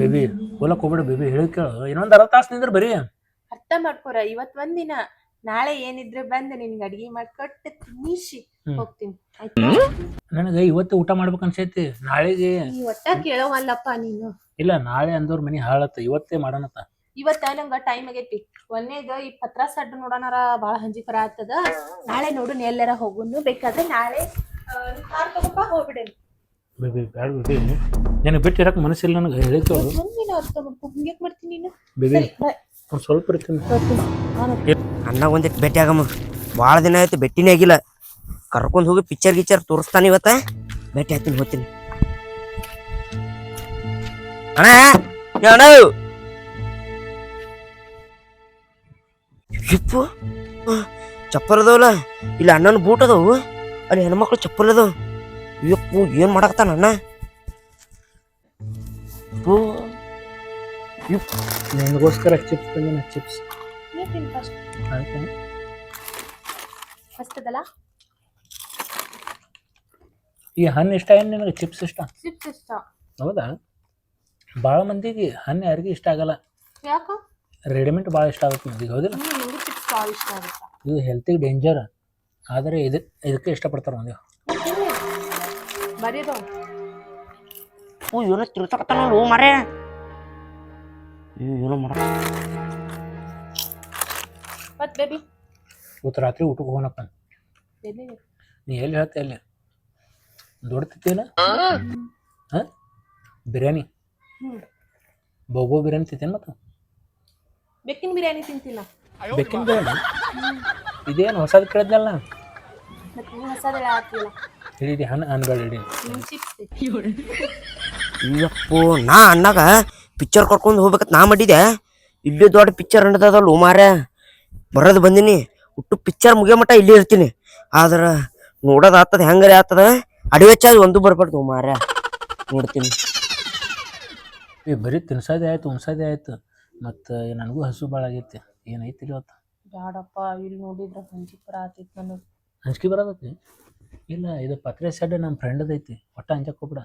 Baby ಹೋಲಕ್ ಹೋಗ್ಬೇಡ baby ಹೇಳಿ ಕೇಳು. ಇನ್ನೊಂದ್ ಅರ್ಧ ತಾಸು ನಿಂದ್ರ ಬರೀ. ಅರ್ಥ ಮಾಡ್ಕೊರ ಇವತ್ ಒಂದಿನ ನಾಳೆ ಏನಿದ್ರೆ ಬಂದ್ ನಿನ್ಗೆ ಅಡಿಗೆ ಮಾಡ್ಕೊಟ್ಟು ತಿನ್ನಿಸಿ. ಹೋಗ್ತೀನಿ. ನನಗೆ ಇವತ್ತು ಊಟ ಮಾಡ್ಬೇಕು ಅನ್ಸೈತಿ. ನಾಳೆಗೆ ನೀ ಒಟ್ಟ ಕೇಳವಲ್ಲಪ್ಪ ನೀನು. ಇಲ್ಲ ನಾಳೆ ಅಂದವ್ರ ಮನಿ ಹಾಳತ್ತ ಇವತ್ತೇ ಮಾಡೋಣತ್ತ ಇವತ್ತ ನಂಗ ಟೈಮ್ ಆಗೈತಿ? ಒಂದೇದ ಈ ಪತ್ರ ಸಡ್ಡು ನೋಡೋಣಾರ ಬಾಳ ಹಂಜಿಕರ ಆಗ್ತದ. ನಾಳೆ ನೋಡು ಎಲ್ಲಾರ ಹೋಗುನು ಬೇಕಾದ್ರೆ ನಾಳೆ ಕಾರ್ ತಗೋಪ ಹೋಗ್ಬಿಡೇನಿ ಬೇಬಿ ಬ್ಯಾಡ ನನಗೆ ಬಿಟ್ಟು ಮನಸ್ಸಿಲ್ಲ ನನಗೆ ಅರ್ಥ ಮಾಡ್ತೀನಿ ನೀನು? ಬೇಬಿ ಒಂದ್ ಸ್ವಲ್ಪ ಇರ್ತೀನಿ. ಬರ್ತೀನಿ. ಒಂದಿಟ್ಟು ಭೇಟಿ ಆಗಮ್ಮ ಭಾಳ ದಿನ ಆಯ್ತು ಭೇಟಿನೇ ಆಗಿಲ್ಲ. ಕರ್ಕೊಂಡು ಹೋಗಿ ಪಿಕ್ಚರ್ ಗಿಚ್ಚರ್ ತೋರಿಸ್ತಾನ ಇವತ್ತ. ಭೇಟಿ ಆಗ್ತೀನಿ ಹೋಗ್ತೀನಿ. ಅಣ್ಣ ಇಪ್ಪು ಚಪ್ಪಲ್ ಅದಾವಲ್ಲ ಇಲ್ಲಿ ಅಣ್ಣನ ಬೂಟ್ ಅದಾವು. ಅಲ್ಲಿ ಹೆಣ್ಮಕ್ಳು ಚಪ್ಪಲ್ ಅದಾವ ಯಪ್ಪು ಏನ್ ಮಾಡಕತ್ತಾನ ಅಣ್ಣ? ಇಪ್ಪು ನನಗೋಸ್ಕರ ಚಿಪ್ಸ್ ತಂದಿನ ಚಿಪ್ಸ್ ಆಯ್ತಾ? ಫಸ್ಟ್ ಅದಲ್ಲ? ಈ ಹಣ್ಣು ಇಷ್ಟ ಏನು ನಿನಗೆ ಚಿಪ್ಸ್ ಇಷ್ಟ? ಚಿಪ್ಸ್ ಇಷ್ಟ. ಹೌದಾ? ಭಾಳ ಮಂದಿಗೆ ಹಣ್ಣು ಯಾರಿಗೂ ಇಷ್ಟ ಆಗಲ್ಲ. ಯಾಕ? ರೆಡಿಮೇಡ್ ಭಾಳ ಇಷ್ಟ ಆಗುತ್ತೆ ಮಂದಿಗೆ ಹೌದಿಲ್ಲ? ಭಾಳ ಇಷ್ಟ ಆಗುತ್ತೆ ಇದು ಹೆಲ್ತಿಗೆ ಡೇಂಜರ್ ಆದರೆ ಇದು ಇದಕ್ಕೆ ಇಷ್ಟಪಡ್ತಾರೆ ಮಂದಿ. ಬರೀ ಹ್ಞೂ ಓ ಏನೋ ತಿಳ್ಸಕತ್ತಾನ ನೋಡು ಮಾರೇ ಏನೋ ಮಾಡ ಮತ್ತೆ ಬೇಬಿ ಇವತ್ತು ರಾತ್ರಿ ಊಟಕ್ಕೆ ಹೋಗೋಣಪ್ಪ. ಎಲ್ಲಿಗೆ ನೀ ಎಲ್ಲಿ ಹೇಳ್ತೆ ಅಲ್ಲಿ? ದೊಡ್ಡ ತಿಂತೀನ ಹಾಂ? ಬಿರಿಯಾನಿ. ಬೋಗೋ ಬಿರಿಯಾನಿ ತಿಂತೇನೆ ಮತ್ತು? ಬೆಕ್ಕಿನ ಬಿರಿಯಾನಿ ತಿಂತಿಲ್ಲ. ಇದೇನು ಹೊಸದು ಕೇಳಿದ್ನಲ್ಲ? ಹಿಡೀರಿ ಹಣ್ಣು ಅನ್ಬೇಡ ಹಿಡಿ ಅಯ್ಯಪ್ಪೋ ನಾ ಅಣ್ಣಾಗ ಪಿಕ್ಚರ್ ಕರ್ಕೊಂಡು ಹೋಗ್ಬೇಕಂತ ನಾ ಮಾಡಿದೆ ಇಲ್ಲಿ ದೊಡ್ಡ ಪಿಕ್ಚರ್ ನಡ್ದದಲ್ಲ ಮಾರೆ ಬರೋದು ಬಂದಿನಿ. ಒಟ್ಟು ಪಿಕ್ಚರ್ ಮುಗಿಯೋ ಮಟ್ಟ ಇಲ್ಲಿ ಇರ್ತೀನಿ. ಆದ್ರ ನೋಡೋದು ಆಗ್ತದ ಹೆಂಗಾರೆ ಆಗ್ತದ. ಚಾರ್ಜ್ ಒಂದು ಬರ್ಬಾರ್ದು ಮಾರ್ಯ ನೋಡ್ತೀನಿ. ಏ ಬರೀ ತಿನ್ಸೋದೇ ಆಯ್ತು ಉಣ್ಸೋದೇ ಆಯ್ತು. ಮತ್ತು ನನಗೂ ಹಸು ಭಾಳ ಆಗೈತಿ. ಏನೈತಿ ಇವತ್ತು? ಬ್ಯಾಡಪ್ಪ ಇಲ್ಲಿ ನೋಡಿದ್ರ ಹಂಚಿಪುರ ಆತೈತಿ ನನಗೆ. ಹಂಚಿಕೆ ಬರೋದೈತಿ ಇಲ್ಲ ಇದು ಪತ್ರೆ ಸೆಡ್ ನಮ್ಮ ಫ್ರೆಂಡದ ಐತಿ. ಒಟ್ಟ ಹಂಚಕ್ ಹೋಗ್ಬಿಡ.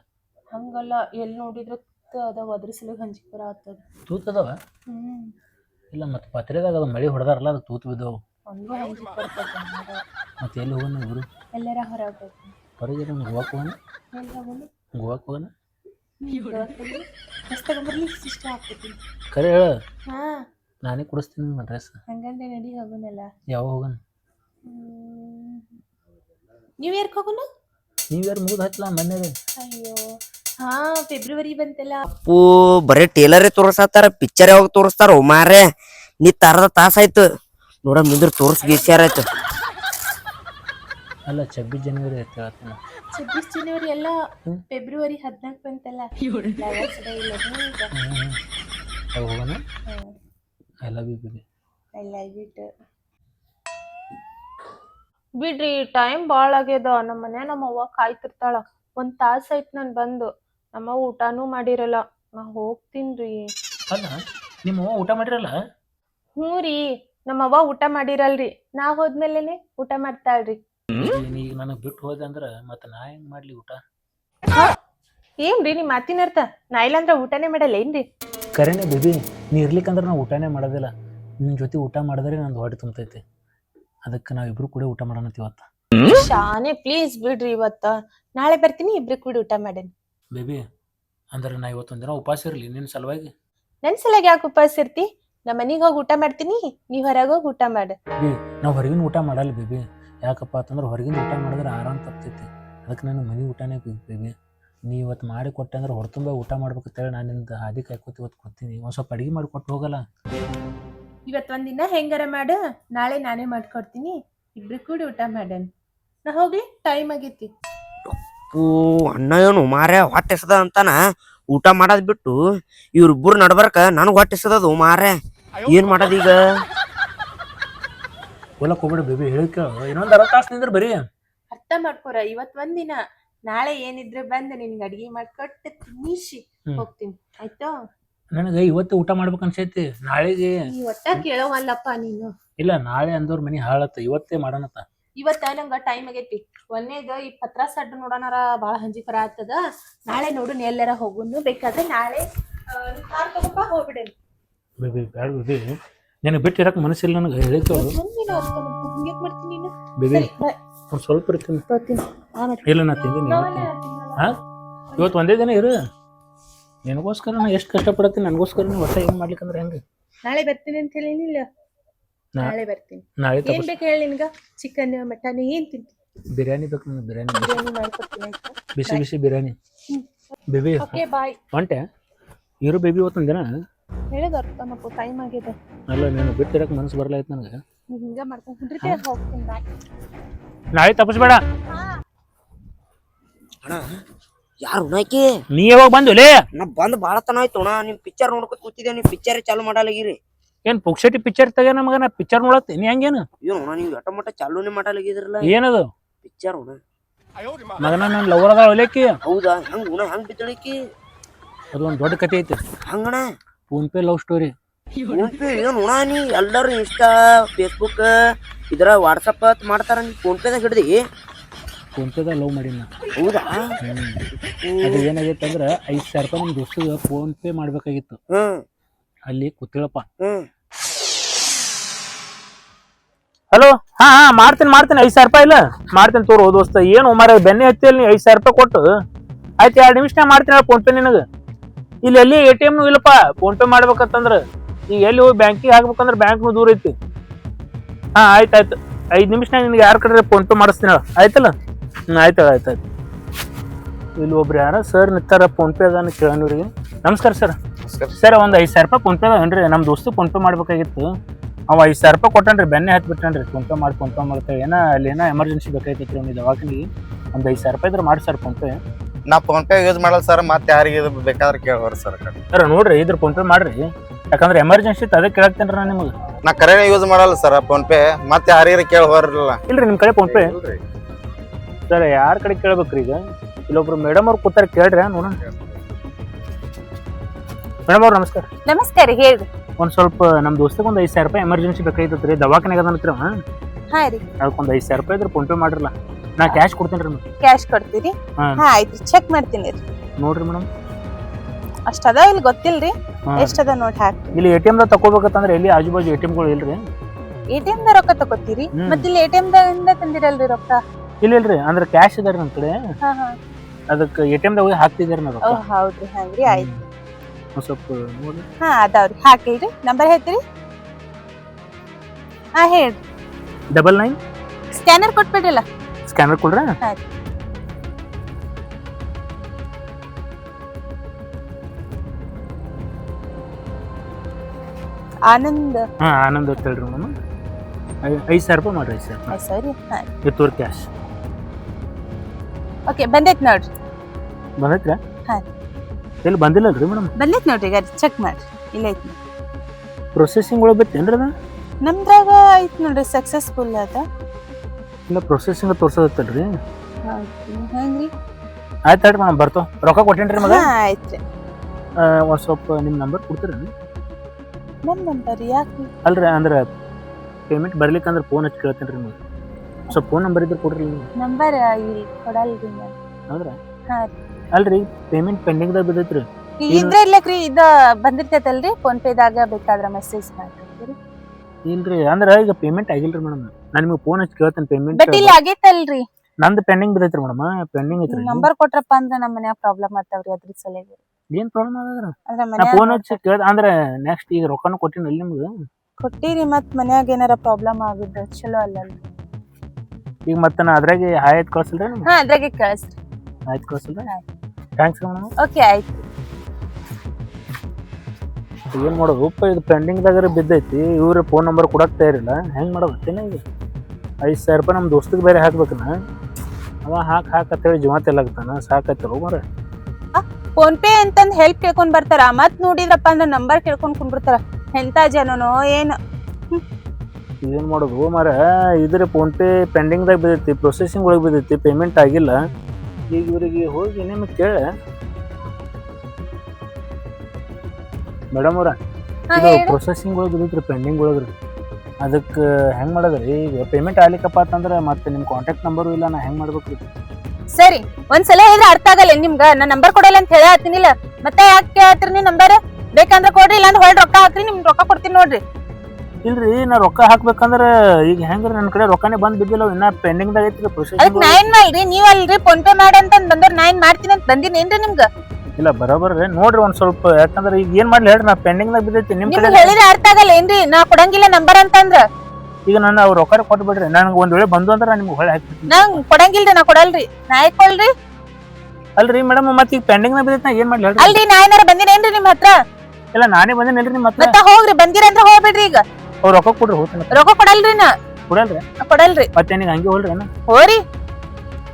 ಹಂಗಲ್ಲ ಎಲ್ಲಿ ನೋಡಿದ್ರ ಅದಾವ ಅದ್ರ ಸಲುವಾಗಿ ಹಂಚಿಪುರ ಆಗ್ತದ ತೂತ್ ಅದಾವ? ಹ್ಮ್. ಇಲ್ಲ ಮತ್ತು ಪತ್ರೆದಾಗ ಅದು ಮಳೆ ಹೊಡೆದಾರಲ್ಲ ಅದು ತೂತ್ ಬಿದ್ದವು. ಬರ್ತದ ಮತ್ತು ಎಲ್ಲಿ ಹೋಗೋಣ ಇವರು? ಎಲ್ಲಾರ ಹೊರಗೆ ಹೊರಗೆ ನಮ್ಮ ಗೋವಾ ಹೋಗೋಣ? ಎಲ್ಲಿ ಹೋಗೋಣ? ಗೋವಾಕ್ಕೆ ಹೋಗೋಣ ಇಷ್ಟ ಆಗ್ತೈತಿ. ಕರೆ ಹೇಳ. ಹಾ. ನಾನೇ ಕೊಡಿಸ್ತೀನಿ ನಿಮ್ಮ ಡ್ರೆಸ್ ಹಂಗಂದ್ರೆ ನಡಿ ಹೋಗೋಣಲ್ಲ ಯಾವ ಹೋಗೋಣ ನ್ಯೂ ಇಯರ್ ಹೋಗೋಣ ನೀವು ಯಾರು ಮುಗಿದು ಹಚ್ಚಲ ಮೊನ್ನೆ ಅಯ್ಯೋ ಹಾ ಫೆಬ್ರವರಿ ಬಂತಲ್ಲ. ಅಪ್ಪು ಬರೀ ಟೇಲರೇ ತೋರ್ಸತ್ತಾರ ಪಿಕ್ಚರ್ ಯಾವಾಗ ತೋರಿಸ್ತಾರ ಮಾರೇ ನೀ ತರದ ತಾಸಾಯ್ತು ನೋಡ ಮುಂದ್ರ ತೋರ್ಸ್ ಗೀಸ್ಯಾರಾಯ್ತು ಅಲ್ಲ ಛಬ್ಬೀಸ್ ಜನವರಿ ಐತೆ ಹೇಳ್ತೀನಿ. ಛಬ್ಬೀಸ್ ಜನವರಿ ಎಲ್ಲ ಫೆಬ್ರವರಿ ಹದಿನಾಲ್ಕು ಬಂತಲ್ಲ. ಇಲ್ಲ ಅವಾಗ ಹೋಗೋಣ ಹ್ಮ್. ಐ ಲವ್ ಯು ಬಿಬಿ ಲವ್ ಯು ಟು ಬಿಡ್ರಿ ಟೈಮ್ ಭಾಳ ಆಗ್ಯದ. ನಮ್ಮ ಮನೆ ನಮ್ಮ ಅವ್ವ ಕಾಯ್ತಿರ್ತಾಳ. ಒಂದ್ ತಾಸ ಐತ್ ನಾನ್ ಬಂದು. ನಮ್ಮ ಅವ್ವ ಊಟಾನೂ ಮಾಡಿರಲ್ಲ. ನಾ ಹೋಗ್ತೀನ್ರಿ. ಅಲ್ಲ ನಿಮ್ಮ ಅವ್ವ ಊಟ ಮಾಡಿರಲ್ಲ? ಹ್ಞೂ ರೀ. ನಮ್ಮ ಅವ್ವ ಊಟ ಮಾಡಿರಲ್ರಿ. ನಾ ಹೋದ್ಮೇಲೆನೆ ಊಟ ಮಾಡ್ತಾಳ್ರಿ. ಈಗ ನನಗೆ ಬಿಟ್ಟು ಹೋದೆ ಅಂದ್ರೆ ಮತ್ತೆ ನಾ ಹೆಂಗ್ ಮಾಡ್ಲಿ ಊಟ? ಏನ್ರಿ ನಿಮ್ ಮಾತಿನ ಅರ್ಥ? ನಾ ಇಲ್ಲಾಂದ್ರ ಊಟನೇ ಮಾಡಲ್ಲ ಏನ್ರಿ ಕರೆನೆ ಬೇಬಿ ನೀ ಇರ್ಲಿಕ್ಕಂದ್ರೆ ನಾವು ಊಟನೇ ಮಾಡೋದಿಲ್ಲ. ನಿನ್ನ ಜೊತೆ ಊಟ ಮಾಡಿದ್ರೆ ನಂದು ಹೊಟ್ಟೆ ತುಂಬತೈತಿ. ಅದಕ್ಕೆ ನಾವಿಬ್ರು ಕೂಡ ಊಟ ಮಾಡೋಣ ಇವತ್ತು. ಶಾನೆ ಪ್ಲೀಸ್ ಬಿಡ್ರಿ ಇವತ್ತ. ನಾಳೆ ಬರ್ತೀನಿ ಇಬ್ರು ಕೂಡ ಊಟ ಮಾಡೇನಿ. ಬೇಬಿ ಅಂದ್ರೆ ನಾ ಇವತ್ತೊಂದು ದಿನ ಉಪವಾಸ ಇರಲಿ ನಿನ್ನ ಸಲುವಾಗಿ? ನನ್ ಸಲುವಾಗಿ ಯಾಕೆ ಉಪವಾಸ ಇರ್ತಿ? ನಮ್ಮ ಮನೆಗೆ ಹೋಗಿ ಊಟ ಮಾಡ್ತೀನಿ ನೀ ಹೊರಗೆ ಹೋಗಿ ಊಟ ಮಾಡ. ಬಿ ನಾವು ಹೊರಗಿನ ಊಟ ಮಾಡಲ್ಲ ಬೇಬಿ. ಯಾಕಪ್ಪ ಅಂತಂದ್ರೆ ಹೊರಗಿನ ಊಟ ಮಾಡಿದ್ರೆ ಆರಾಮ್ ತಪ್ತೈತಿ. ಅದಕ್ಕೆ ನಾನು ಮನೆ ಊಟನೇ ಬೇಬಿ. ನೀ ಇವತ್ತು ಮಾಡಿ ಕೊಟ್ಟೆ ಅಂದ್ರೆ ಹೊರತುಂಬ ಊಟ ಮಾಡ್ಬೇಕಂತೇಳಿ ನಾನು ನಿಂದು ಹಾದಿ ಕಾಯ್ಕೋತಿ ಇವತ್ತು ಕೊಡ್ತೀನಿ. ಒಂದು ಸ್ವಲ್ಪ ಅಡುಗೆ ಮಾಡಿ ಕೊಟ್ಟು ಹೋಗಲ್ಲ? ಇವತ್ತು ಒಂದಿನ ಹೆಂಗಾರ ಮಾಡ ನಾಳೆ ನಾನೇ ಮಾಡ್ಕೊಡ್ತೀನಿ. ಇಬ್ರು ಕೂಡಿ ಊಟ ಮಾಡನ್ ನಾ ಹೋಗ್ಲಿ ಟೈಮ್ ಆಗೈತಿ. ಓ ಅಣ್ಣ ಏನು ಮಾರೇ ಹೊಟ್ಟೆಸದ ಅಂತಾನ? ಊಟ ಮಾಡೋದ್ ಬಿಟ್ಟು ಇವ್ರಿಬ್ಬರು ನಡ್ಬರ್ಕ ನನಗ್ ಹೊಟ್ಟೆ ಎಸದದು ಮಾರ್ಯ ಏನ್ ಮಾಡೋದು ಈಗ? ಹೋಗ್ಬೇಡ ಬೇಬಿ ಹೇಳಿ ಕೇಳು. ಇನ್ನೊಂದು ಅರ್ಧ ತಾಸು ನಿಂದ್ರೆ ಬರೀ. ಅರ್ಥ ಮಾಡ್ಕೊರ ಇವತ್ತು ಒಂದಿನ ನಾಳೆ ಏನಿದ್ರೆ ಬಂದು ನಿನ್ಗೆ ಅಡಿಗೆ ಮಾಡ್ಕೊಟ್ಟು ತಿನ್ನಿಸಿ. ಹೋಗ್ತೀನಿ. ಆಯ್ತಾ? ನನಗೆ ಇವತ್ತು ಊಟ ಮಾಡ್ಬೇಕು ಅನ್ಸೈತಿ. ನಾಳೆಗೆ ನೀ ಒಟ್ಟ ಕೇಳೋವಲ್ಲಪ್ಪ ನೀನು. ಇಲ್ಲ ನಾಳೆ ಅಂದವ್ರ ಮನಿ ಹಾಳತ್ತ. ಇವತ್ತೇ ಮಾಡೋಣತ್ತ ಇವತ್ತ ನಂಗ ಟೈಮ್ ಆಗೈತಿ. ಒಂದೇದ ಈ ಪತ್ರ ಸಡ್ ನೋಡೋಣಾರ ಬಾಳ ಹಂಜಿಕರ ಆಗ್ತದ. ನಾಳೆ ನೋಡು ನೀ ಎಲ್ಲಾರ ಹೋಗುನು. ಬೇಕಾದ್ರೆ ನಾಳೆ ಕಾರ್ ತಗೊಂಬ ಹೋಗ್ಬಿಡೇನಿ ಬೇಬಿ ಬ್ಯಾಡ ಬೇಬಿ ನಿನಗೆ ಬಿಟ್ಟು ಇರಕ್ಕೆ ಮನಸ್ಸಿಲ್ಲ ನನಗೆ. ಹೇಳಿತ್ತು ಅವ್ರು ಮುಂದಿನ ಹಿಂಗ್ಯಾಕ್ ಮಾಡ್ತೀನಿ ನೀನು. ಬೇಬಿ ಸರಿ ಬಾಯ್. ಒಂದು ಸ್ವಲ್ಪ ಇರ್ತೀನಿ. ಬರ್ತೀನಿ. ಇಲ್ಲ ನಾ ತಿಂದೀನಿ ಹಾಂ? ಇವತ್ತು ಒಂದೇ ದಿನ ಇರು. ನಿನಗೋಸ್ಕರ ನಾ ಎಷ್ಟು ಕಷ್ಟಪಡತ್ತೀನಿ ನನಗೋಸ್ಕರ ನೀವು ಒಟ್ಟ ಏನು ಮಾಡ್ಲಿಕ್ಕಂದ್ರೆ ಹೆಂಗೆ? ನಾಳೆ ಬರ್ತೀನಿ ಅಂತ ಹೇಳಿನಿಲ್ಲ ಇಲ್ಲ ನಾಳೆ ಬರ್ತೀನಿ. ನಾಳೆ ಏನ್ ಬೇಕು ಹೇಳಿ ನಿನ್ಗ? ಚಿಕನ್ ಮಟನ್ ಏನ್ ತಿಂತಿ? ಬಿರಿಯಾನಿ ಬೇಕು ನನಗೆ ಬಿರಿಯಾನಿ ಬಿರಿಯಾನಿ ಮಾಡ್ಕೊಡ್ತೀನಿ ಬಿಸಿ ಬಿಸಿ ಬಿರಿಯಾನಿ. Baby okay bye. ಹೊಂಟೆ ಇರು ಬೇಬಿ ಇವತ್ತೊಂದು ದಿನ ಹೇಳಿದ ಅರ್ಥನಪ್ಪ ಟೈಮ್ ಆಗಿದೆ. ಅಲ್ಲ ನೀನು ಬಿಟ್ಟಿರಕ್ಕೆ ಮನಸ್ಸು ಬರಲಾಯ್ತು ನನಗೆ. ಹಿಂಗೆ ಮಾಡ್ಕೊಂಡು ಹೋಗ್ತೀನಿ ನಾಳೆ ತಪ್ಪಿಸ್ಬೇಡ. ಅಣ್ಣ ಯಾರು ಉಣಾಕಿ ನೀ ಯಾವಾಗ ಬಂದು ಲೇ? ನಾ ಬಂದ್ ಬಾಳ ತನ ಆಯ್ತು ಅಣ್ಣ ನಿಮ್ ಪಿಕ್ಚರ್ ನೋಡ್ಕೊತ ಕೂತಿದ್ದೆ ನಿಮ್ ಪಿಕ್ಚರ್ ಚಾಲು ಮಾಡಲಾಗಿರಿ. ಏನ್ ಪುಕ್ಷಟಿ ಪಿಕ್ಚರ್ ತೆಗೆ ನಮಗ ನಾ ಪಿಕ್ಚರ್ ನೋಡತ್ತೀನಿ ಹೆಂಗೇನು? ಏನು ಅಣ್ಣ ನೀವು ಎಟ ಮಟ್ಟ ಚಾಲೂನೇ ಮಾಡಲಾಗಿದ್ರಲ್ಲ? ಏನದು? ಪಿಕ್ಚರ್ ಅಣ್ಣ ಮಗನ ನನ್ನ ಲವರ್ ಅದ ಒಲೇಕಿ ಹೌದಾ? ಹೆಂಗ್ ಉಣ ಹೆಂಗ್ ಬಿದ್ದಳಿಕಿ ಅದು ಒಂದು ದೊಡ್ಡ ಕತೆ ಐತಿ. ಹಂಗಣ phone pay love story phone pay ಏನು ಉಣ ನೀ? ಎಲ್ಲರೂ ಇನ್ಸ್ಟಾ ಫೇಸ್ಬುಕ್ ಇದ್ರ ವಾಟ್ಸಪ್ ಮಾಡ್ತಾರ ನೀ? ಫೋನ್ ಪೇದಾಗ ಹಿಡ್ದಿ? ಫೋನ್ ಪೇದಾಗ ಲವ್ ಮಾಡೀನಿ ನಾ ಹೌದಾ ಅದು ಏನಾಗೈತೆ ಅಂದ್ರೆ ಐದು ಸಾವಿರ ರೂಪಾಯಿ ನಮ್ಮ ದೋಸ್ತ ಫೋನ್ ಪೇ ಮಾಡ್ಬೇಕಾಗಿತ್ತು. ಹ್ಮ್. ಅಲ್ಲಿ ಕೂತಿಳಪ್ಪ ಹ್ಮ್. ಹಲೋ ಹಾ ಹಾ ಮಾಡ್ತೀನಿ ಮಾಡ್ತೀನಿ. ಐದು ಸಾವಿರ ರೂಪಾಯಿ ಇಲ್ಲ. ಮಾಡ್ತೀನಿ ತೋರು ದೋಸ್ತ. ಏನು ಮಾರ ಬೆನ್ನೆ ಹತ್ತಿಯಲ್ಲಿ ನೀ ಐದು ಸಾವಿರ ರೂಪಾಯಿ ಕೊಟ್ಟು. ಆಯ್ತು ಎರಡು ನಿಮಿಷನಾಗ ಮಾಡ್ತೀನಿ ಫೋನ್ ಪೇ ನಿನಗೆ. ಇಲ್ಲಿ ಎಲ್ಲಿ ಎ ಟಿ ಎಮ್ನು ಇಲ್ಲಪ್ಪ. ಫೋನ್ ಪೇ ಮಾಡ್ಬೇಕಂತಂದ್ರೆ ಈಗ ಎಲ್ಲಿ ಹೋಗಿ ಬ್ಯಾಂಕಿಗೆ ಹಾಕ್ಬೇಕಂದ್ರೆ ಬ್ಯಾಂಕ್ನು ದೂರ ಐತಿ. ಹಾ ಆಯ್ತು ಆಯ್ತು. ಐದು ನಿಮಿಷನಾಗ ನಿನಗೆ ಯಾರ ಕಡೆ ಫೋನ್ ಪೇ ಮಾಡಿಸ್ತೀನಿ ಹೇಳು. ಆಯ್ತಲ್ಲ? ಆಯ್ತು ಆಯ್ತು ಆಯ್ತು. ಇಲ್ಲಿ ಒಬ್ರು ಯಾರ ಸರ್ ನಿತ್ತಾರ ಫೋನ್ ಪೇ ಅದಾನ ಕೇಳೋನಿವ್ರಿಗೆ. ನಮಸ್ಕಾರ ಸರ್. ಸರ್ ಒಂದು ಐದು ಸಾವಿರ ರೂಪಾಯಿ ಫೋನ್ ಪೇ ಅದಾವೇನ್ರಿ? ನಮ್ಮ ದೋಸ್ತು ಫೋನ್ಪೇ ಮಾಡ್ಬೇಕಾಗಿತ್ತು. ಅವ ಐದು ಸಾವಿರ ರೂಪಾಯಿ ಕೊಟ್ಟನ್ರಿ ಬೆನ್ನೆ ಹತ್ಬಿಟ್ಟನ್ರಿ ಬಿಟ್ಟನ್ರಿ. ಪೇ ಮಾಡಿ ಫೋನ್ ಮಾಡ್ತಾರೆ ಮಾಡ್ತಾ. ಏನೋ ಅಲ್ಲಿ ಏನೋ ಎಮರ್ಜೆನ್ಸಿ ಬೇಕಾಗಿತ್ತು ರೀ ಅವ್ನಿಗೆ ದವಾಖಾನಿಗೆ ಒಂದು ಐದು ಸಾವಿರ ರೂಪಾಯಿ ಇದ್ರೆ ಮಾಡಿ ಸರ್ ಫೋನ್ಪೇ ನಾ ಫೋನ್ಪೇ ಯೂಸ್ ಮಾಡಲ್ಲ ಸರ್ ಮತ್ತೆ ಯಾರಿಗೆ ಇದು ಬೇಕಾದ್ರೆ ಕೇಳೋರಿ ಸರ್ ಸರ್ ನೋಡ್ರಿ ಇದ್ರ ಫೋನ್ಪೇ ಮಾಡ್ರಿ. ಯಾಕಂದ್ರೆ ಎಮರ್ಜೆನ್ಸಿ ಇತ್ತು ಅದಕ್ಕೆ ಕೇಳಾಕ್ತೇನೆ ರೀ ನಾನು ನಿಮಗೆ. ನಾ ಕರೆನೇ ಯೂಸ್ ಮಾಡಲ್ಲ ಸರ್ ಫೋನ್ ಪೇ. ಮತ್ತೆ ಯಾರಿಗೆ ಕೇಳೋರಿಲ್ಲ ಇಲ್ರಿ ನಿಮ್ಮ ಕಡೆ ಫೋನ್ ಪೇ? ಸರ್ ಯಾರ ಕಡೆ ಕೇಳ್ಬೇಕ್ರಿ ಈಗ? ಇಲ್ಲೊಬ್ರು ಮೇಡಮ್ ಅವ್ರು ಕೂತಾರ ಕೇಳ್ರಿ ನೋಡೋಣ. ಮೇಡಮ್ ಅವ್ರು ನಮಸ್ಕಾರ. ನಮಸ್ಕಾರ ಹೇಳಿ ಒಂದ್ ಸ್ವಲ್ಪ ನಮ್ ದೋಸ್ತಿಗೆ ಒಂದ್ ಐದು ಸಾವಿರ ರೂಪಾಯಿ ಎಮರ್ಜೆನ್ಸಿ ಬೇಕಾಗಿತ್ತು ರೀ ದವಾಖಾನೆಗೆ ಅದನ್ನ ಅವ ಹಾ ರೀ. ಅದಕ್ಕೆ ಒಂದು ಐದು ಸಾವಿರ ರೂಪಾಯಿ ಇದ್ರೆ ಫೋನ್ ಪೇ ಮಾಡಿರಲ್ಲ ನಾ ಕ್ಯಾಶ್ ಕೊಡ್ತೀನಿ ರೀ ಕ್ಯಾಶ್ ಕೊಡ್ತೀರಿ? ಹಾ. ಹಾ ಆಯ್ತ್ರಿ. ಚೆಕ್ ಮಾಡ್ತೀನಿ ರೀ. ನೋಡ್ರಿ ಮೇಡಮ್ ಅಷ್ಟದ ಇಲ್ಲಿ ಗೊತ್ತಿಲ್ರಿ? ಎಷ್ಟದ ನೋಡಿ ಹಾಕಿ. ಇಲ್ಲಿ ಎಟಿಎಂ ದಾಗ ತಗೋಬೇಕಂತಂದ್ರೆ ಎಲ್ಲಿ ಆಜು ಬಾಜು ಎ ಟಿ ಎಮ್ಗಳು ಇಲ್ರಿ? ಎಟಿಎಂ ಟಿ ದ ರೊಕ್ಕ ತಗೋತೀರಿ ಹ್ಮ್. ಮತ್ತೆ ಇಲ್ಲಿ ಎಟಿಎಂ ದಿಂದ ತಂದಿರಲ್ರಿ ರೊಕ್ಕ? ಇಲ್ಲ ಇಲ್ರಿ ಅಂದ್ರೆ ಕ್ಯಾಶ್ ಇದಾರ ನನ್ನ ಕಡೆ. ಹಾ ಹಾ. ಅದಕ್ಕೆ ಎ ಟಿ ಎಮ್ದಾಗ ಹೋಗಿ ಹಾಕ್ತಿದ್ದಾರೆ ನಾವು ಓ ಹೌದ್ರಿ ಹಂಗ್ರಿ ಆಯ್ತು. ಒಂದು ಸ್ವಲ್ಪ ನೋಡಿ. ಹಾ ಅದಾವ್ರಿ ಹಾಕಿಲ್ರಿ. ನಂಬರ್ ಹೇಳ್ತೀರಿ? ಹಾ ಹೇಳ್ರಿ. Double nine? ಸ್ಕ್ಯಾನರ್ ಕೊಟ್ಬಿಡ್ರಲ್ಲ. ಸ್ಕ್ಯಾನರ್ ಕೊಡ್ರ? ಆಯ್ತು. ಆನಂದ್. ಹಾ ಆನಂದ್ ಅಂತ ಹೇಳ್ರಿ ಮೇಡಮ್ ಐದು ಸಾವಿರ ರೂಪಾಯಿ ಮಾಡ್ರಿ ಸರ್ ಸಾವಿರ ರೂಪಾಯಿ. ಸರಿ ಹಾ ಇತ್ತೂರು ಕ್ಯಾಶ್ ಓಕೆ ಬಂದೈತ್ ನೋಡ್ರಿ. ಬಂದೈತ್ರ? ಹಾ. ಎಲ್ಲಿ ಬಂದಿಲ್ಲಲ್ರಿ ಮೇಡಮ್? ಬಂದೈತ್ ನೋಡ್ರಿ ಗಾಡಿ ಚೆಕ್ ಮಾಡ್ರಿ. ಇಲ್ಲ ಐತಿ ಪ್ರೊಸೆಸಿಂಗ್ ಒಳಗೆ ಬಿತ್ತೇನ್ರಿ ಅದ? ನಮ್ದ್ರಾಗ ಐತ್ ನೋಡ್ರಿ ಸಕ್ಸಸ್ಫುಲ್ ಅದ. ಇಲ್ಲ ಪ್ರೊಸೆಸಿಂಗ್ ತೋರ್ಸೋದತ್ತಲ್ರಿ ಹೆಂಗ್ರಿ? ಆಯ್ತು ಹೇಳ್ರಿ ಮೇಡಮ್ ಬರ್ತಾವ. ರೊಕ್ಕ ಕೊಟ್ಟೇನ್ರಿ ಮಗ ಆಯ್ತು ರೀ ಒಂದು ಸ್ವಲ್ಪ ನಿಮ್ಮ ನಂಬರ್ ಕೊಡ್ತೀರಿ ನಮ್ಮ ನಂಬರ್ ಯಾಕೆ ಅಲ್ರಿ ಅಂದ್ರೆ ಪೇಮೆಂಟ್ ಬರ್ಲಿಕ್ಕೆ ಅಂದ್ರೆ ಫೋನ್ ಹಚ್ಚಿ ಕೇಳ್ತೇನೆ ರೀ ನಿಮಗೆ. ಸ್ವಲ್ಪ ಫೋನ್ ನಂಬರ್ ಇದ್ರೆ ಕೊಡ್ರಿ. ನಂಬರ್ ಇಲ್ಲಿ ಕೊಡಲ್ರಿ ಹೌದ್ರಾ? ಹಾ ಅಲ್ರಿ ಪೇಮೆಂಟ್ ಪೆಂಡಿಂಗ್ದಾಗ ಬಿದ್ದೈತ್ರಿ. ಇದ್ರೆ ಇಲ್ಲಕ್ರಿ ಇದ ಬಂದಿರ್ತೈತಲ್ರಿ ಫೋನ್ ಪೇದಾಗ ಬೇಕಾದ್ರೆ ಮೆಸೇಜ್ ಮಾಡ್ರಿ ಇಲ್ರಿ ಅಂದ್ರೆ ಈಗ ಪೇಮೆಂಟ್ ಆಗಿಲ್ರಿ ಮೇಡಮ್ ನಾನು ನಿಮಗೆ ಫೋನ್ ಹಚ್ಚಿ ಕೇಳ್ತೇನೆ ಪೇಮೆಂಟ್ ಬಟ್ ಇಲ್ಲಿ ಆಗೈತಲ್ರಿ. ನಂದು ಪೆಂಡಿಂಗ್ ಬಿದ್ದೈತ್ರಿ ಮೇಡಮ್ ಪೆಂಡಿಂಗ್ ಐತ್ರಿ. ನಂಬರ್ ಕೊಟ್ರಪ್ಪ ಅಂದ್ರೆ ನಮ್ಮ ಮನ್ಯಾಗ ಪ್ರಾಬ್ಲಮ್ ಆಗ್ತಾವ್ರಿ ಅದ್ರ ಸಲುವಾಗಿ. ಏನ್ ಪ್ರಾಬ್ಲಮ್ ಆಗದ್ರ? ಅಂದ್ರೆ ನಾ ಫೋನ್ ಮನ್ಯಾಗ ಹಚ್ಚಿ ಕೇಳ್ದ ಅಂದ್ರೆ ನೆಕ್ಸ್ಟ್ ಈಗ ರೊಕ್ಕನು ಕೊಟ್ಟಿನಿ ಅಲ್ಲಿ ನಿಮ್ಗೆ? ಕೊಟ್ಟಿರಿ ಮತ್ ಮನ್ಯಾಗ ಏನಾರ ಪ್ರಾಬ್ಲಮ್ ಆಗಿದ್ರೆ ಚಲೋ ಅಲ್ಲಲ್ರಿ. ಈಗ ಮತ್ತೆ ನಾ ಅದ್ರಾಗೆ ಆಯ್ತು ಕಳ್ಸಲ್ರಿ ಹಾ ಅದ್ರಾಗೆ ಕಳಿಸ್ರಿ. ಆಯ್ತು ಕಳ್ಸಲ್ರಿ. ಥ್ಯಾಂಕ್ಸ್ ಮೇಡಮ್ ಓಕೆ ಆಯ್ತು. ಏನ್ ಮಾಡೋದು? ಉಪ್ಪ ಇದು ಪೆಂಡಿಂಗ್ದಾಗ ಬಿದ್ದೈತಿ. ಇವ್ರ ಫೋನ್ ನಂಬರ್ ಕೊಡಕ್ ತಯಾರಿಲ್ಲ. ಹೆಂಗ್ ಮಾಡೋದು ಈಗ? ಐದು ಸಾವಿರ ರೂಪಾಯಿ ನಮ್ಮ ದೋಸ್ತಿಗೆ ಬೇರೆ ಹಾಕ್ಬೇಕನ? ಅವ ಹಾಕ್ ಹಾಕ್ ಅಂತೇಳಿ ಜೀವ ತೆಲಾಗ್ತಾನ ಸಾಕಾಯ್ತಲ್ಲ ಮರ ಫೋನ್ ಪೇ ಅಂತಂದ್ ಹೆಲ್ಪ್ ಕೇಳ್ಕೊಂಡ್ ಬರ್ತಾರ. ಮತ್ ನೋಡಿದ್ರಪ್ಪ ಅಂದ್ರೆ ನಂಬರ್ ಕೇಳ್ಕೊಂಡ್ ಕುಂಡ್ಬಿಡ್ತಾರ ಎಂತ ಜನನೋ ಏನ್? ಏನ್ ಮಾಡೋದು ಮರ ಇದ್ರ ಫೋನ್ ಪೇ ಪೆಂಡಿಂಗ್ದಾಗ ಬಿದ್ದೈತಿ ಪ್ರೊಸೆಸಿಂಗ್ ಒಳಗೆ ಬಿದ್ದೈತಿ ಪೇಮೆಂಟ್ ಆಗಿಲ್ಲ. ಈಗ ಇವರಿಗೆ ಹೋಗಿ ನಿಮಗೆ ಕೇಳ. ಮೇಡಮ್ ಅವ್ರ ಇದು ಪ್ರೊಸೆಸಿಂಗ್ ಒಳಗೆ ಬಿದ್ದೈತ್ರಿ ಪೆಂಡಿಂಗ್ ಒಳಗ್ರಿ ಅದಕ್ಕೆ ಹೆಂಗೆ ಮಾಡೋದ್ರಿ? ಈಗ ಪೇಮೆಂಟ್ ಆಗ್ಲಿಕ್ಕಪ್ಪ ಅಂತಂದ್ರೆ ಮತ್ತೆ ನಿಮ್ಮ ಕಾಂಟ್ಯಾಕ್ಟ್ ನಂಬರು ಇಲ್ಲ ನಾ ಹೆಂಗೆ ಮಾಡ್ಬೇಕು ರೀ ಸರಿ ಒಂದ್ಸಲ ಹೇಳಿದ್ರೆ ಅರ್ಥ ಆಗಲ್ಲ ನಿಮ್ಗ ನಾ ನಂಬರ್ ಕೊಡಲ್ಲ ಅಂತ ಹೇಳತ್ತೀನಿಲ್ಲ ಮತ್ತೆ ಯಾಕೆ ಹೇಳ್ತೀರಿ ನಂಬರ್ ಬೇಕಂದ್ರೆ ಕೊಡ್ರಿ ಇಲ್ಲಾಂದ್ರೆ ಹೊಳ್ ರೊಕ್ಕ ಹಾಕ್ರಿ ನಿಮ್ಗೆ ರೊಕ್ಕ ಕೊಡ್ತೀನಿ ನೋಡ್ರಿ. ಇಲ್ರಿ ನಾ ರೊಕ್ಕ ಹಾಕ್ಬೇಕಂದ್ರ ಈಗ ಹೆಂಗ್ರಿ ನನ್ನ ಕಡೆ ರೊಕ್ಕನೇ ಬಂದ್ ಬಿದ್ದಿಲ್ಲ ಇನ್ನ ಪೆಂಡಿಂಗ್ದಾಗ ಐತ್ರಿ ಐತಿ ಪ್ರೊಸೆಸಿಂಗ್ ನಾ ಏನ್ ಮಾಡ್ರಿ ನೀವ್ ಅಲ್ರಿ ಫೋನ್ ಪೇ ಮಾಡಿ ಅಂತ ಬಂದವ್ರ ನಾ ಏನ್ ಮಾಡ್ತೀನಿ ಅಂತ ಬಂದಿನೇನ್ರಿ ನಿಮ್ಗ? ಇಲ್ಲ ಬರೋಬರ್ ನೋಡ್ರಿ ಒಂದ್ ಸ್ವಲ್ಪ ಯಾಕಂದ್ರೆ ಈಗ ಏನ್ ಮಾಡ್ಲಿ ಹೇಳ್ರಿ ನಾ ಪೆಂಡಿಂಗ್ದಾಗ ಬಿದ್ದೈತಿ ನಿಮ್ ನಿಮ್ಗ್ ಕಡೆ ಹೇಳಿದ್ರೆ ಅರ್ಥ ಆಗಲ್ಲ ಏನ್ರಿ? ನಾ ಕೊಡಂಗಿಲ್ಲ ನಂಬರ್ ಅಂತಂದ್ರ ಈಗ ನಾನು ಅವ್ರ ರೊಕ್ಕ ಕೊಟ್ಬಿಡ್ರಿ ನನಗೆ ಒಂದ್ ವೇಳೆ ಬಂದು ಅಂದ್ರೆ ನಾನು ನಿಮ್ಗೆ ಹೊಳೆ ಹಾಕ್ತೀನಿ ನಂಗ್ ಕೊಡಂಗಿಲ್ರಿ ನಾ ಕೊಡಲ್ರಿ. ನಾ ಕೊಡ್ರಿ ಅಲ್ರಿ ಮೇಡಮ್ ಮತ್ತೆ ಈಗ ಪೆಂಡಿಂಗ್ದಾಗ ಬಿದ್ದೈತಿ ನಾ ಏನ್ ಮಾಡ್ಲಿ ಹೇಳ್ರಿ? ಅಲ್ರಿ ನಾ ಏನಾರ ಬಂದಿನೇನ್ರಿ ನಿಮ್ ಹತ್ರ? ಇಲ್ಲ ನಾನೇ ಬಂದೇನಿಲ್ರಿ ನಿಮ್ಮ ಹತ್ರ. ಮತ್ತ ಹೋಗ್ರಿ ಬಂದಿರಂದ್ರ ಹೋಗ್ಬಿಡ್ರಿ ಈಗ. ಅವ್ರ ರೊಕ್ಕ ಕೊಡ್ರಿ ಹೋಗ್ತೀನಿ. ರೊಕ್ಕ ಕೊಡಲ್ರಿ ನಾ. ಕೊಡಲ್ರಿ? ಕೊಡಲ್ರಿ. ಮತ್ತೆ ನೀಗ ಹಂಗೆ ಹೋಲ್ರಿ ಏನ ಹೋರಿ.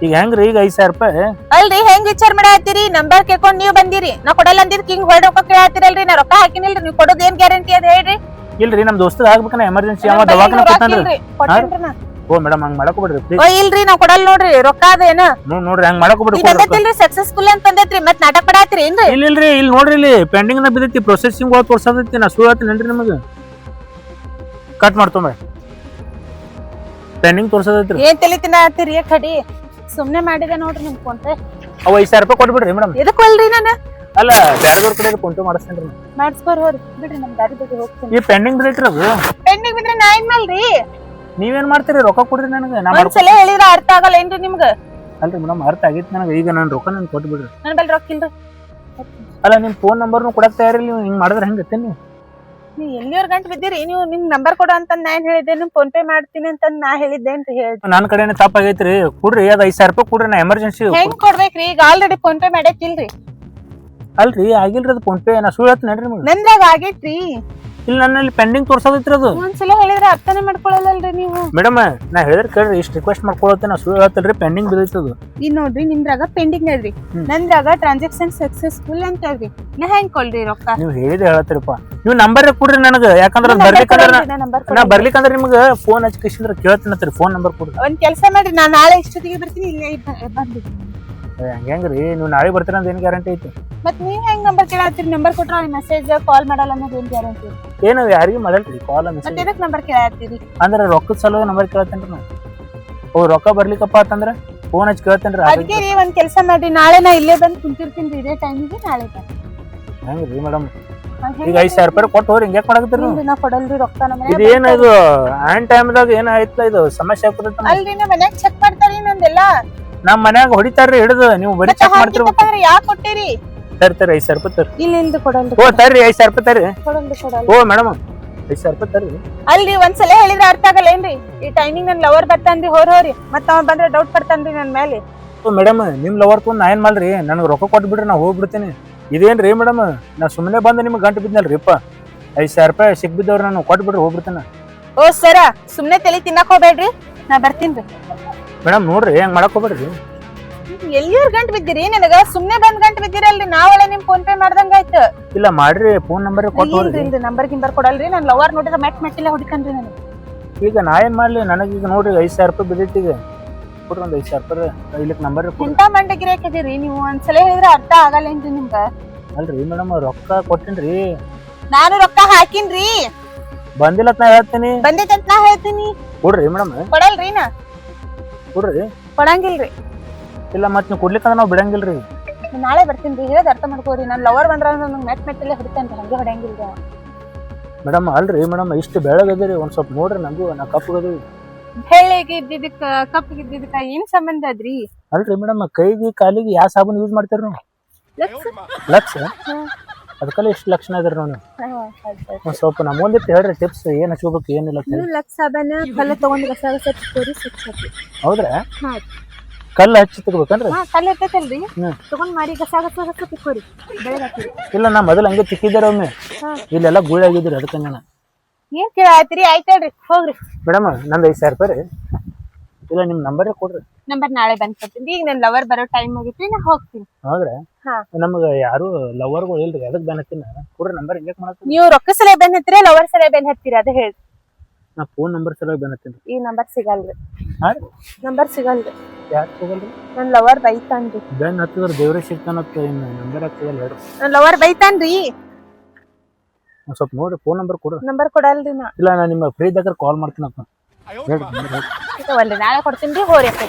ಈಗ ಹೆಂಗ್ರಿ? ಈಗ ಐದ್ ಸಾವಿರ ರೂಪಾಯಿ. ಅಲ್ರಿ ಹೆಂಗ್ ವಿಚಾರ ಮಾಡತ್ತೀರಿ? ನಂಬರ್ ಕೇಳ್ಕೊಂಡ್ ನೀವ್ ಬಂದಿರಿ. ನಾ ಕೊಡಲ್ಲ ಅಂದಿದ್ ಹಿಂಗ್ ಹೊಳ್ ರೊಕ್ಕ ಕೇಳತ್ತೀರಲ್ರಿ? ನಾ ರೊಕ್ಕ ಹಾಕಿನಿಲ್ರಿ. ನೀವ್ ಕೊಡೋದ್ ಏನ್ ಗ್ಯಾರಂಟಿ ಅದ ಹೇಳ್ರಿ. ಇಲ್ರಿ ನಮ್ ದೋಸ್ತಗ ಆಗ್ಬೇಕನ ಎಮರ್ಜೆನ್ಸಿ ಅವ ದವಾಖಾನೆ ನೂರ್ ಕೊಟ್ಟಾನ್ರಿ. ಓ ಮೇಡಮ್ ಹಂಗ್ ಮಾಡಕ್ ಬಿಡ್ರಿ ಓ ಇಲ್ರಿ ನಾ ಕೊಡಲ್ ನೋಡ್ರಿ. ರೊಕ್ಕ ಅದೇನ ನೋಡ್ರಿ ಹಂಗ್ ಮಾಡಕ್ ಬಿಡ್ರಿ ಬಂದೈತಿಲ್ರಿ ಸಕ್ಸಸ್ಫುಲ್ ಅಂತ ಬಂದೈತ್ರಿ ಮತ್ ನಾಟಕ ಪಡಾತ್ರಿ ಏನ್ರಿ? ಇಲ್ಲ ಇಲ್ರಿ ಇಲ್ಲಿ ನೋಡ್ರಿ ಇಲ್ಲಿ ಪೆಂಡಿಂಗ್ನ ಬಿದ್ದೈತಿ ಪ್ರೊಸೆಸಿಂಗ್ ಒಳಗ್ ತೋರ್ಸತೈತಿ ನಾ ಸುಳ್ಳು ಹೇಳ್ತೀನೇನ್ರಿ ನಿಮಗೆ? ಕಟ್ ಮಾಡ್ತೊಂಬ ಪೆಂಡಿಂಗ್ ತೋರ್ಸೋದೈತ್ರಿ. ಏನ್ ತಲಿ ತಿನ್ನತ್ತೀರಿ ಕಡಿ ಸುಮ್ನೆ ಮಾಡಿದೆ ನೋಡ್ರಿ ನಿಮ್ ಫೋನ್ ಪೇ. ಅವ ಐದ್ ಸಾವಿರ ರೂಪಾಯಿ ಕೊಟ್ಬಿಡ್ರಿ ಮೇಡಮ್. ಇದಕ್ಕೆ ಹೊಲ್ರಿ ನಾನು? ಅಲ್ಲ ಬ್ಯಾರೆದವ್ರ ಕಡೆ ಫೋನ್ ಪೇ ಮಾಡಿಸ್ತೇನ್ರಿ ಹೋರಿ. ಬಿಡ್ರಿ ನಮ್ ದಾರಿ ಬಗ್ಗೆ ಹೋಗ್ತೀನಿ. ಈ ಪೆಂಡಿಂಗ್ ಬಿದ್ದೈತ್ರಿ ಅದು. ಪೆಂಡಿಂಗ್ ಬಿದ್ರೆ ನಾ ಏನ್ ಮಾಡ್ರಿ ನೀವೇನ್ ಮಾಡ್ತೀರಿ? ರೊಕ್ಕ ಕೊಡ್ರಿ ನನಗೆ. ನಾ ಮಾಡ್ಕೊ ಒಂದ್ಸಲ ಹೇಳಿದ್ರ ಅರ್ಥ ಆಗಲ್ಲ ಏನ್ರಿ ನಿಮ್ಗ? ಅಲ್ರಿ ಮೇಡಮ್ ಅರ್ಥ ಆಗೈತಿ ನನಗೆ. ಈಗ ನಾನು ರೊಕ್ಕ ನನ್ ಕೊಟ್ಬಿಡ್ರಿ. ನನ್ನ ಬಲ್ ರೊಕ್ಕ ಇಲ್ರಿ. ಅಲ್ಲ ನಿಮ್ ಫೋನ್ ನಂಬರ್ನು ಕೊಡಕ್ ತಯಾರಿಲ್ಲ ನೀವು. ಹಿಂಗ್ ಮಾಡಿದ್ರೆ ಹೆಂಗತ್ತೆ ನೀವು? ನೀವ್ ಎಲ್ಲಿಯವ್ರ ಗಂಟ ಬಿದ್ದೀರಿ? ನೀವು ನಿಮ್ ನಂಬರ್ ಕೊಡು ಅಂತ ನಾ ಏನ್ ಹೇಳಿದ್ದೆ? ನಿಮ್ ಫೋನ್ ಪೇ ಮಾಡ್ತೀನಿ ಅಂತ ನಾ ಹೇಳಿದ್ದೇನ್ರಿ ಹೇಳಿ ನನ್ನ ಕಡೆನೇ ತಪ್ಪಾಗೈತ್ರಿ ಕೊಡ್ರಿ ಅದ್ ಐದ್ ಸಾವಿರ ರೂಪಾಯಿ ಕೊಡ್ರಿ ನಾ ಎಮರ್ಜೆನ್ಸಿ ಹೆಂಗ್ ಕೊಡ್ಬೇಕ್ರಿ? ಈಗ ಆಲ್ರೆಡಿ ಫೋನ್ ಪೇ ಮಾಡಕ್ಕಿಲ್ರಿ ಅಲ್ರಿ ಆಗಿಲ್ರಿ ಅದು ಫೋನ್ ಪೇ ನಾ ಸುಳ್ಳು ಹೇಳ್ತೀನಿ ನಂದ್ರಾಗ ಆಗೈತ್ರಿ? ಇಲ್ಲಿ ನನ್ನಲ್ಲಿ ಪೆಂಡಿಂಗ್ ತೋರ್ಸೋದೈತ್ರಿ ಅದು. ಒಂದ್ಸಲ ಹೇಳಿದ್ರೆ ಅರ್ಥನೇ ಮಾಡ್ಕೊಳ್ಳಲ್ಲ ನೀವು? ಮೇಡಮ್ ನಾ ಹೇಳಿದ್ರೆ ಕೇಳ್ರಿ ಇಷ್ಟು ರಿಕ್ವೆಸ್ಟ್ ಮಾಡ್ಕೊಳತ್ತೆ ನಾ ಸುಳ್ಳು ಹೇಳ್ತಲ್ರಿ ಪೆಂಡಿಂಗ್ ಬಿದ್ದೈತೆ ಅದು. ಈಗ ನೋಡ್ರಿ ನಿಮ್ದ್ರಾಗ ಪೆಂಡಿಂಗ್ ಅದ್ರಿ ಹ್ಮ್. ನಂದ್ರಾಗ ಟ್ರಾನ್ಸಾಕ್ಷನ್ ಸಕ್ಸಸ್ಫುಲ್ ಅಂತ ಹೇಳ್ರಿ ನಾ ಹೆಂಗ್ ಕೊಡ್ರಿ ರೊಕ್ಕ? ನೀವು ಹೇಳಿದ್ರೆ ಹೇಳತ್ತೀರಪ್ಪ. ನೀವು ನಂಬರ್ ಕೊಡ್ರಿ ನನಗೆ ಯಾಕಂದ್ರೆ ಬರ್ಲಿಕ್ಕಂದ್ರ ಬರ್ಲಿಕ್ಕಂದ್ರೆ ನಾ- ನಂಬರ್ ನಾ ಬರ್ಲಿಕ್ಕಂದ್ರೆ ನಿಮ್ಗೆ ಫೋನ್ ಹಚ್ಚಿ ಕಿಸಿಂದ್ರೆ ಕೇಳ್ತೀನಿ ಫೋನ್ ನಂಬರ್ ಕೊಡ್ರಿ. ಒಂದ್ ಕೆಲಸ ಮಾಡ್ರಿ ನಾ ನಾಳೆ ಇಷ್ಟೊತ್ತಿಗೆ ಬರ್ತೀನಿ ಇಲ್ಲೇ ಬಂದ್ಬಿಡ್ತೀನಿ. ಏ, ನೀವ್ ನೀವು ನಾಳೆ ಬರ್ತೀರ ಅಂತ ಏನು ಗ್ಯಾರಂಟಿ ಐತಿ? ಮತ್ ನೀವ್ ಹೆಂಗ್ ನಂಬರ್ ಕೇಳತ್ತೀರಿ? ನಂಬರ್ ಕೊಟ್ರ ಮೆಸೇಜ್ ಕಾಲ್ ಮಾಡಲ್ಲ ಅನ್ನೋದು ಏನ್ ಗ್ಯಾರಂಟಿ ಏನು ಯಾರಿಗೂ ಮಾಡಲ್ರಿ ಕಾಲ್ ಮೆಸೇಜ್ ನಂಬರ್ ಕೇಳತ್ತೀರಿ? ಅಂದ್ರೆ ರೊಕ್ಕದ ಸಲುವಾಗಿ ನಂಬರ್ ಕೇಳತ್ತೇನ್ರಿ ನಾವು. ಓ ರೊಕ್ಕ ಬರ್ಲಿಕ್ಕಪ್ಪ ಅಂತಂದ್ರೆ ಫೋನ್ ಹಚ್ಚಿ ಕೇಳ್ತೇನ್ರಿ ಅದಕ್ಕೆ ರೀ ಒಂದ್ ಕೆಲಸ ಮಾಡ್ರಿ. ನಾಳೆ ನಾ ಇಲ್ಲೇ ಬಂದು ಕುಂತಿರ್ತೀನಿ ಇದೇ ಟೈಮಿಗೆ ನಾಳೆ. ಹೆಂಗ್ರಿ ಮೇಡಮ್ ಈಗ ಐದು ಐದ್ ಸಾವಿರ ರೂಪಾಯಿ ಕೊಟ್ಟು ಹೋರಿ ಹಿಂಗೆ ಮಾಡಕತ್ತೀರಿ ನೀವು? ನಾ ಕೊಡಲ್ರಿ ರೊಕ್ಕ ನಮ್ಮ ಇದು ಏನು ಇದು ಆನ್ ಟೈಮ್ದಾಗ ಏನ್ ಆಯ್ತಲ್ಲ ಇದು? ಸಮಸ್ಯೆ ಆಗ್ತದೆ ಅಲ್ರಿ ನಮ್ಮ ಮನ್ಯಾಗ ಚೆಕ್ ಮಾಡ್ತಾರಿ ನಂದೆಲ್ಲ ನಮ್ಮ ಮನ್ಯಾಗ ಹೊಡಿತಾರ್ರಿ ಹಿಡಿದು ನೀವು ಬರೀ ಮತ್ತೆ ಚೆಕ್ ಮಾಡ್ತಿರ್ಬೇಕು. ಹಾಕಿತ್ತಪ್ಪ ಅಂದ್ರೆ ಯಾಕೆ ಕೊಟ್ಟಿರಿ? ತರ್ರಿ ತರ್ರಿ ಐದು ಸಾವಿರ ರೂಪಾಯಿ ತರ್ರಿ. ಇಲ್ಲಿ ಇಲ್ದು ಕೊಡಲ್ರಿ ಓ ತರ್ರಿ ಐದು ಸಾವಿರ ರೂಪಾಯಿ ತರ್ರಿ. ಓ ಮೇಡಮ್ ಐದು ಸಾವಿರ ರೂಪಾಯಿ ತರ್ರಿ. ಅಲ್ರಿ ಒಂದ್ಸಲ ಹೇಳಿದ್ರೆ ಅರ್ಥ ಆಗಲ್ಲ ಏನ್ರಿ? ಈ ಟೈಮಿಂಗ್ ನನ್ ಲವರ್ ಬರ್ತಾನ್ರಿ ಹೋರ್ ಹೋರಿ. ಮತ್ತ ಅವ ಬಂದ್ರೆ ಡೌಟ್ ಪಡ್ತಾನ್ರಿ ನನ್ ಮೇಲೆ ಓ ಮೇಡಮ್ ನಿಮ್ ಲವರ್ ತೊಗೊಂಡ್ ನಾ ಏನ್ ಮಾಡ್ರಿ ನನಗೆ ರೊಕ್ಕ ಕೊಟ್ಬಿಡ್ರಿ ನಾ ಹೋಗ್ಬಿಡ್ತೀನಿ. ಇದೇನ್ರಿ ಮೇಡಮ್ ನಾ ಸುಮ್ಮನೆ ಬಂದು ನಿಮ್ಗೆ ಗಂಟು ಬಿದ್ನಲ್ರಿ ಅಪ್ಪ ಐದ್ ಸಾವಿರ ರೂಪಾಯಿ ಸಿಕ್ ಬಿದ್ದವ್ರಿ ನಾನು ಕೊಟ್ಬಿಡ್ರಿ ಹೋಗ್ಬಿಡ್ತೀನಿ. ಓ ಸರ ಸುಮ್ನೆ ತಲೆ ತಿನ್ನಕ್ ಹೋಗ್ಬೇಡ್ರಿ. ನಾ ಬರ್ತೀನ್ರಿ ಮೇಡಮ್ ನೋಡ್ರಿ ಹೆಂಗ್ ಮಾಡಕ್ ಹೋಗ್ಬೇಡ್ರಿ. ಎಲ್ಲಿಯವ್ರ ಗಂಟ್ ಬಿದ್ದೀರಿ? ನನಗ ಸುಮ್ನೆ ಬಂದ್ ಗಂಟ್ ಬಿದ್ದೀರಲ್ರಿ ನಾವಳೆ ನಿಮ್ ಫೋನ್ ಪೇ ಮಾಡ್ದಂಗ ಆಯ್ತು. ಇಲ್ಲ ಮಾಡ್ರಿ. ಫೋನ್ ನಂಬರ್ ಕೊಟ್ಟು ಇಲ್ರಿ ನಂಬರ್ ಗಿಂಬರ್ ಕೊಡಲ್ರಿ? ನಾನು ಲವರ್ ನೋಡಿದ್ರೆ ಮೆಟ್ ಮೆಟ್ಟಿಲ್ಲ ಹುಡ್ಕನ್ರಿ ನನಗೆ ಈಗ ನಾ ಏನ್ ಮಾಡ್ಲಿ? ನನಗೆ ಈಗ ನೋಡ್ರಿ ಐದ್ ಸಾವಿರ ರೂಪಾಯಿ ಬಿದ್ದೈತಿ ಈಗ ಕೊಡ್ರಿ ಒಂದ್ ಐದ್ ಸಾವಿರ ರೂಪಾಯಿ ಇಲ್ಲಿಕ್ ನಂಬರ್ ಚಿಂತಾ ಮಂಡಗಿರಿ ಹಾಕಿದಿರಿ ನೀವು ಒಂದ್ಸಲ ಹೇಳಿದ್ರೆ ಅರ್ಥ ಆಗಲ್ಲೇನ್ರಿ ನಿಮ್ಗ? ಅಲ್ರಿ ಮೇಡಮ್ ರೊಕ್ಕ ಕೊಟ್ಟಿನ್ರಿ. ನಾನು ರೊಕ್ಕ ಹಾಕಿನ್ರಿ. ಬಂದಿಲ್ಲ ಅಂತ ನಾ ಹೇಳ್ತೀನಿ. ಬಂದಿದಂತ ನಾ ಹೇಳ್ತೀನಿ. ಕೊಡ್ರಿ ಮೇಡಮ್. ಕೊಡಲ್ರಿ ನಾ. ಕೊಡ್ರಿ. ಕೊಡಂಗಿಲ್ರಿ. ಇಲ್ಲ ಮತ್ತೆ ನೀವು ಕೊಡ್ಲಿಕ್ಕಂದ್ರೆ ನಾವು ಬಿಡಂಗಿಲ್ರಿ. ರೀ ನಾಳೆ ಬರ್ತೀನಿ ರೀ ಹೇಳಿದ ಅರ್ಥ ಮಾಡ್ಕೋರಿ ನಾನು ಲವರ್ ಬಂದ್ರ ನಂಗೆ ಮೆಟ್ ಮೆಟ್ಟಲ್ಲೇ ರೀ ಹಂಗೆ ಹೊಡೆಯಂಗಿಲ್ಲ. ಮೇಡಮ್ ಅಲ್ರಿ ಮೇಡಮ್ ಇಷ್ಟು ಬೆಳಗದಿರಿ ಒಂದು ಸ್ವಲ್ಪ ನೋಡ್ರಿ ನಂಗೂ ನಾ ಕಪ್ಪಗದು ಹೇಳೆಗೆ ಇದ್ದಿದ್ದಕ್ಕ ಕಪ್ಪಿಗೆ ಇದ್ದಿದ್ದಕ್ಕ ಏನ್ ಸಂಬಂಧ ಅದ್ರಿ? ಅಲ್ರಿ ಮೇಡಮ್ ಕೈಗೆ ಕಾಲಿಗೆ ಯಾವ ಸಾಬೂನು ಯೂಸ್ ಮಾಡ್ತೀರ ನೀವು? ಲಕ್ಷ? ಅದಕ್ಕೆಲ್ಲ ಇಷ್ಟು ಲಕ್ಷಣ ಇದ್ರಿ ನೋಡಿ ಒಂದು ಸ್ವಲ್ಪ ನಮ್ಮ ಒಂದ್ ಸ್ವಲ್ಪ ನಮ್ಮೊಂದಿಟ್ಟು ಹೇಳ್ರಿ ಟಿಪ್ಸ್ ಏನು ಹಚ್ಕೋಬೇಕು ಏನಿಲ್ಲ ಲಕ್ಷ ಸಾಬಾನ ಕಲ್ಲ ತಗೊಂಡು. ಹೌದ್ರಾ? ಹಾ. ಕಲ್ಲು ಹಚ್ಚಿ ತಗೋಬೇಕನ್ರಿ? ಹಾ ಕಲ್ಲ ಇರ್ತೈತಲ್ರಿ. ತಗೊಂಡ್ ಮಾಡಿ ಗಸ ಗಸ ತಿಕ್ಕೋರಿ ಬೆಳಗ್ಗೆ ಹಾಕಿರಿ ಇಲ್ಲ ನಾ ಮೊದಲು ಹಂಗೆ ತಿಕ್ಕಿದ್ದಾರೆ ಒಮ್ಮೆ. ಇಲ್ಲೆಲ್ಲ ಗುಳಿ ಆಗಿದ್ರಿ ಅದಕ್ಕೆ ನಾನು. ಏನ್ ಕೇಳಾಯ್ತಿರಿ ಆಯ್ತಲ್ರಿ ಹೋಗ್ರಿ. ಮೇಡಮ್ ನಂದು ಐದು ಸಾವಿರ ರೂಪಾಯಿ ರೀ. ಇಲ್ಲ ನಿಮ್ಮ ನಂಬರ್ ಕೊಡ್ರಿ. ನಂಬರ್ ನಾಳೆ ಬಂದ್ ಕೊಡ್ತೀನಿ. ಈಗ ನನ್ ಲವರ್ ಬರೋ ಟೈಮ್ ಆಗಿತ್ತು ನಾ ಹೋಗ್ತೀನಿ. ಹೌದ್ರಾ? ಹಾ. ನಮ್ಗೆ ಯಾರು ಲವರ್ಗಳು ಇಲ್ರಿ ಅದಕ್ಕೆ ಬೆನ್ ಹತ್ತೀನಿ ಕೊಡ್ರಿ ನಂಬರ್ ಹಿಂಗೆ ಮಾಡ್ತೀನಿ ನೀವು ರೊಕ್ಕ ಸಲ ಬೆನ್ ಹತ್ತಿರ ಲವರ್ ಸಲ ಬೆನ್ ಹತ್ತಿರ ಅದ ಹೇಳಿ ನಾ ಫೋನ್ ನಂಬರ್ ಸಲುವಾಗಿ ಬಂದತ್ತೀನಿ ಈ ನಂಬರ್ ಸಿಗಲ್ರಿ. ಹಾಂ ನಂಬರ್ ಸಿಗಲ್ರಿ. ಯಾಕೆ ಹೋಗಲ್ರಿ ನನ್ನ ಲವರ್ ಬೈತಾನ್ರಿ. ಬೆನ್ ಹತ್ತಿದ್ರೆ ದೇವ್ರೇ ಸಿಗ್ತಾನತ್ತ ಇನ್ನು ನಂಬರ್ ಹತ್ತಿರಲ್ಲ ಹೇಳ್ರಿ. ನನ್ನ ಲವರ್ ಬೈತಾನ್ ರೀ ಸ್ವಲ್ಪ ನೋಡ್ರಿ ಫೋನ್ ನಂಬರ್ ಕೊಡ್ರಿ. ನಂಬರ್ ಕೊಡಲ್ರಿ ನಾ. ಇಲ್ಲ ನಾ ನಿಮ್ಮ ಫ್ರೀ ಇದ್ದಾಗ ಕಾಲ್ ಮಾಡ್ತೀನಪ್ಪ ಹೇಳ್ರಿ ನಾಳೆ ಕೊಡ್ತೀನಿ ರೀ ಹೋರಿ ಅಪ್ಪ